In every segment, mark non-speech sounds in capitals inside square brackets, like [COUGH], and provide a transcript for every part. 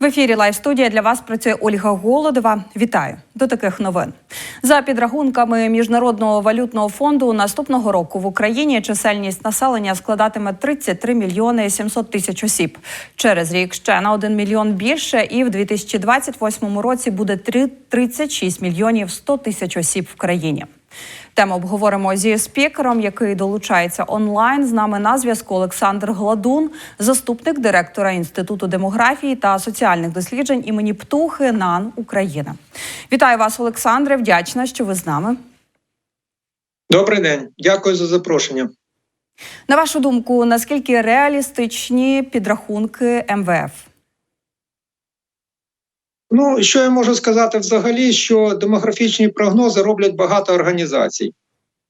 В ефірі Лайв студія для вас працює Ольга Голодова. Вітаю до таких новин. За підрахунками міжнародного валютного фонду наступного року в Україні чисельність населення складатиме 33 мільйони 700 тисяч осіб. Через рік ще на 1 мільйон більше, і в 2028 році буде три- 36 мільйонів 100 тисяч осіб в країні. Тему обговоримо зі спікером, який долучається онлайн. З нами на зв'язку Олександр Гладун, заступник директора Інституту демографії та соціальних досліджень імені Птухи НАН Україна. Вітаю вас, Олександре. Вдячна, що ви з нами. Добрий день, дякую за запрошення. На вашу думку, наскільки реалістичні підрахунки МВФ? Ну що я можу сказати взагалі, що демографічні прогнози роблять багато організацій.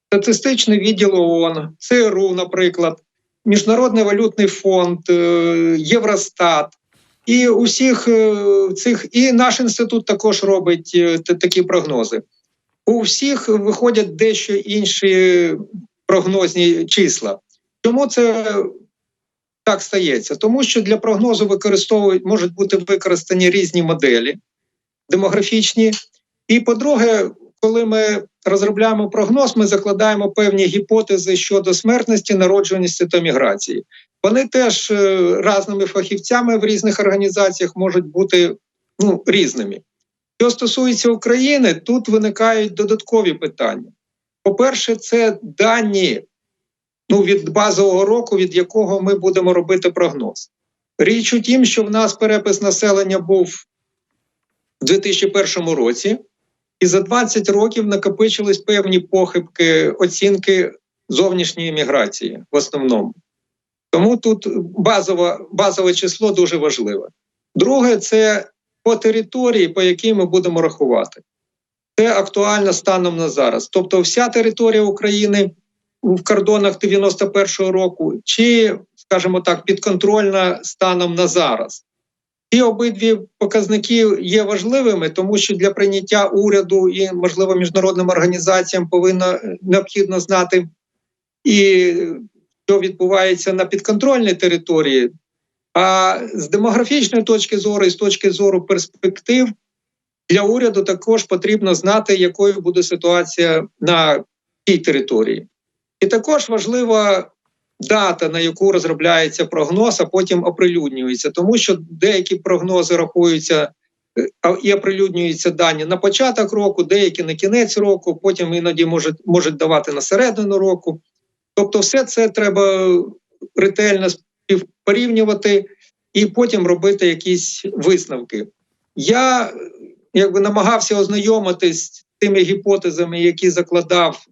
Статистичний відділ ООН, ЦРУ, наприклад, Міжнародний валютний фонд, е, Євростат. І усіх е, цих, і наш інститут також робить е, такі прогнози. У всіх виходять дещо інші прогнозні числа. Чому це так стається? Тому що для прогнозу використовують можуть бути використані різні моделі демографічні. І по-друге, коли ми розробляємо прогноз, ми закладаємо певні гіпотези щодо смертності, народжуваності та міграції. Вони теж е, разними фахівцями в різних організаціях можуть бути ну, різними. Що стосується України, тут виникають додаткові питання. По-перше, це дані ну, від базового року, від якого ми будемо робити прогноз. Річ у тім, що в нас перепис населення був в 2001 році, і за 20 років накопичились певні похибки оцінки зовнішньої міграції в основному. Тому тут базове, базове число дуже важливе. Друге, це по території, по якій ми будемо рахувати. Це актуально станом на зараз. Тобто, вся територія України в кордонах 91-го року, чи, скажімо так, підконтрольна станом на зараз. Ці обидві показники є важливими, тому що для прийняття уряду і, можливо, міжнародним організаціям повинно необхідно знати і що відбувається на підконтрольній території. А з демографічної точки зору і з точки зору перспектив для уряду також потрібно знати, якою буде ситуація на тій території. І також важлива дата, на яку розробляється прогноз, а потім оприлюднюється, тому що деякі прогнози рахуються е, і оприлюднюються дані на початок року, деякі на кінець року, потім іноді можуть, можуть давати на середину року. Тобто, все це треба ретельно співпорівнювати і потім робити якісь висновки. Я е, якби намагався ознайомитись з тими гіпотезами, які закладав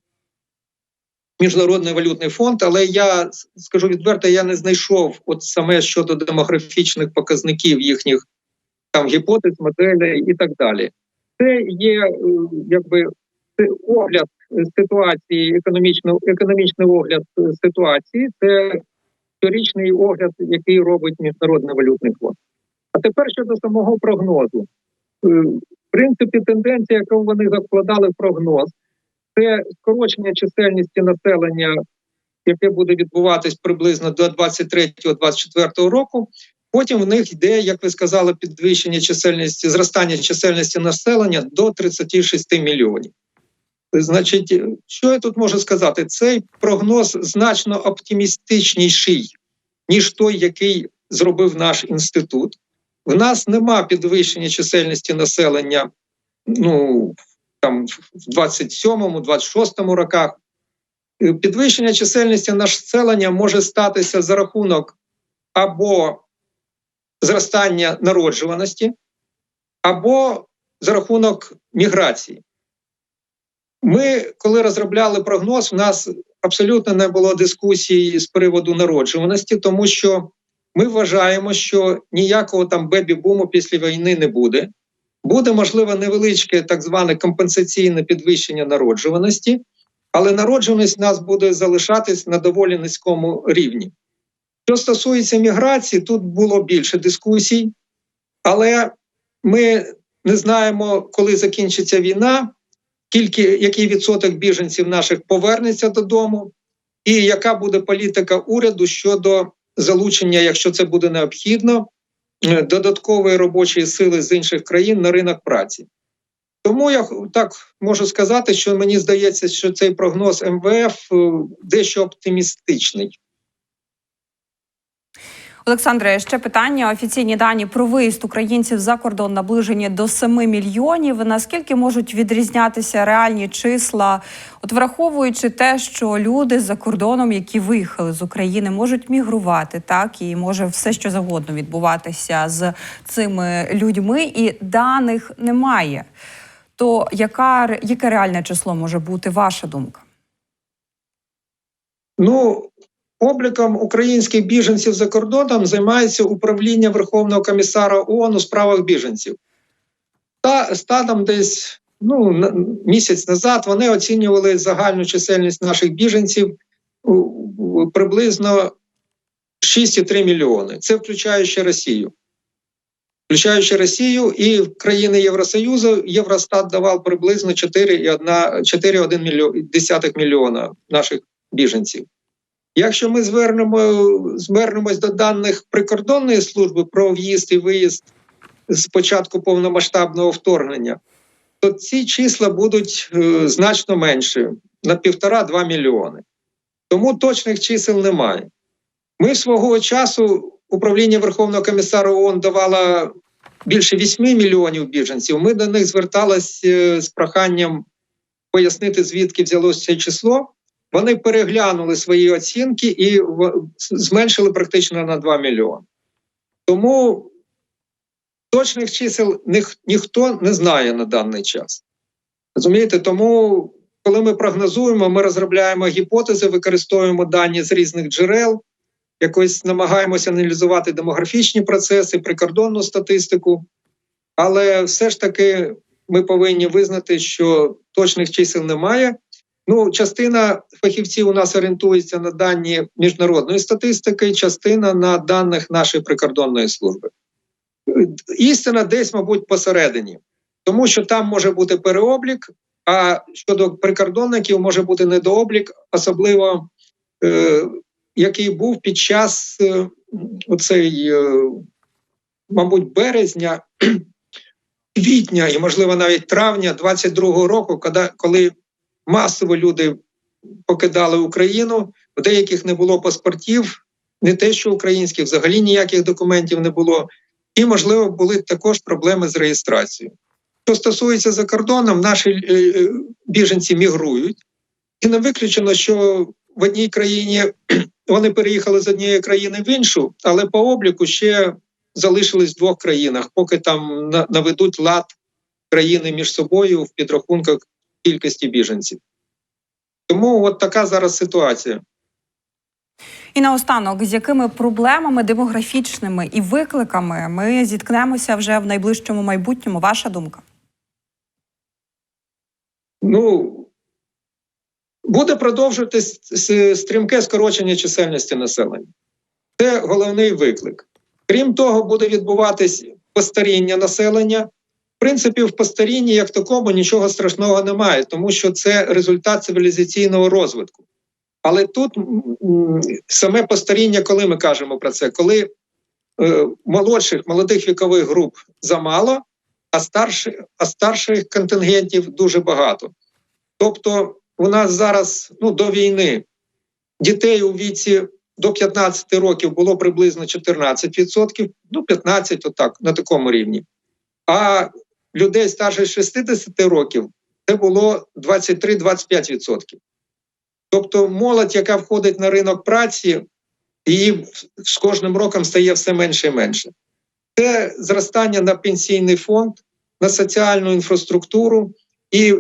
Міжнародний валютний фонд, але я скажу відверто, я не знайшов от саме щодо демографічних показників їхніх там гіпотез, моделей і так далі. Це є е, якби це огляд ситуації, економічно, економічний огляд е, ситуації. Це щорічний огляд, який робить Міжнародний валютний фонд. А тепер щодо самого прогнозу. Е, В принципі, тенденція, яку вони закладали в прогноз, це скорочення чисельності населення, яке буде відбуватись приблизно до 23-24 року. Потім в них йде, як ви сказали, підвищення чисельності, зростання чисельності населення до 36 мільйонів. Значить, що я тут можу сказати? Цей прогноз значно оптимістичніший, ніж той, який зробив наш інститут. В нас нема підвищення чисельності населення ну, там, в 27-му, 26-му роках. Е, Підвищення чисельності населення може статися за рахунок або зростання народжуваності, або за рахунок міграції. Ми, коли розробляли прогноз, у нас абсолютно не було дискусії з приводу народжуваності, тому що ми вважаємо, що ніякого там бебі-буму після війни не буде. Буде можливо невеличке так зване компенсаційне підвищення народжуваності, але народжуваність у нас буде залишатись на доволі низькому рівні. Що стосується міграції, тут було більше дискусій, але ми не знаємо, коли закінчиться війна, скільки, який відсоток біженців наших повернеться додому, і яка буде політика уряду щодо залучення, якщо це буде необхідно, додаткової робочої сили з інших країн на ринок праці. Тому я так можу сказати, що мені здається, що цей прогноз МВФ е, дещо оптимістичний. Олександре, ще питання. Офіційні дані про виїзд українців за кордон наближені до 7 мільйонів. Наскільки можуть відрізнятися реальні числа, от враховуючи те, що люди за кордоном, які виїхали з України, можуть мігрувати, так і може все що завгодно відбуватися з цими людьми, і даних немає. То яка яке реальне число може бути ваша думка? Ну, обліком українських біженців за кордоном займається управління Верховного комісара ООН у справах біженців. Та станом десь ну, місяць назад вони оцінювали загальну чисельність наших біженців приблизно 6,3 мільйони. Це включаючи Росію. Включаючи Росію і країни Євросоюзу, Євростат давав приблизно 4,1 4,1 мільйон, десятих мільйона наших біженців. Якщо ми звернемо, звернемось до даних прикордонної служби про в'їзд і виїзд з початку повномасштабного вторгнення, то ці числа будуть е, значно менші на півтора-два мільйони. Тому точних чисел немає. Ми свого часу управління Верховного комісара ООН давало більше 8 мільйонів біженців. Ми до них зверталися з проханням пояснити, звідки взялося це число. Вони переглянули свої оцінки і зменшили практично на 2 мільйони. Тому точних чисел ніх, ніхто не знає на даний час. Розумієте, тому, коли ми прогнозуємо, ми розробляємо гіпотези, використовуємо дані з різних джерел, якось намагаємося аналізувати демографічні процеси, прикордонну статистику. Але все ж таки ми повинні визнати, що точних чисел немає. Ну, частина фахівців у нас орієнтується на дані міжнародної статистики, частина на даних нашої прикордонної служби. Істина десь, мабуть, посередині, тому що там може бути переоблік, а щодо прикордонників може бути недооблік, особливо е, який був під час е, оцей, е, мабуть, березня, квітня і, можливо, навіть травня 22-го року, коли масово люди покидали Україну, у деяких не було паспортів, не те, що українських, взагалі ніяких документів не було. І, можливо, були також проблеми з реєстрацією. Що стосується за кордоном, наші е, е, біженці мігрують, і не виключено, що в одній країні [CLEARS THROAT] вони переїхали з однієї країни в іншу, але по обліку ще залишились в двох країнах, поки там наведуть лад країни між собою в підрахунках кількості біженців. Тому от така зараз ситуація. І наостанок, з якими проблемами демографічними і викликами ми зіткнемося вже в найближчому майбутньому? Ваша думка? Ну буде продовжуватись стрімке скорочення чисельності населення. Це головний виклик. Крім того, буде відбуватись постаріння населення. В принципі, в постарінні як такому нічого страшного немає, тому що це результат цивілізаційного розвитку. Але тут саме постаріння, коли ми кажемо про це, коли е, молодших молодих вікових груп замало, а старших, а старших контингентів дуже багато. Тобто, у нас зараз ну, до війни дітей у віці до 15 років було приблизно 14%, ну 15% отак, на такому рівні. А людей старше 60 років це було 23-25%. Тобто молодь, яка входить на ринок праці, її з кожним роком стає все менше і менше. Це зростання на пенсійний фонд, на соціальну інфраструктуру і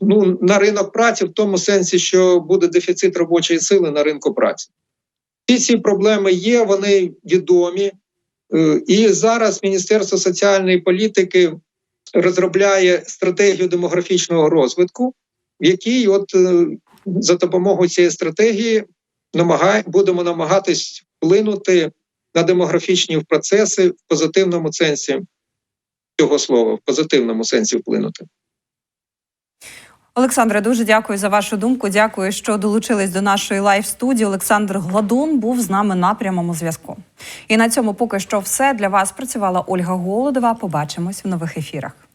ну, на ринок праці в тому сенсі, що буде дефіцит робочої сили на ринку праці. Всі ці проблеми є, вони відомі. Е, І зараз Міністерство соціальної політики розробляє стратегію демографічного розвитку, в якій, от е, за допомогою цієї стратегії, намагає, будемо намагатись вплинути на демографічні процеси в позитивному сенсі цього слова, в позитивному сенсі вплинути. Олександре, дуже дякую за вашу думку. Дякую, що долучились до нашої лайв студії. Олександр Гладун був з нами на прямому зв'язку. І на цьому поки що все для вас працювала Ольга Голодова. Побачимось в нових ефірах.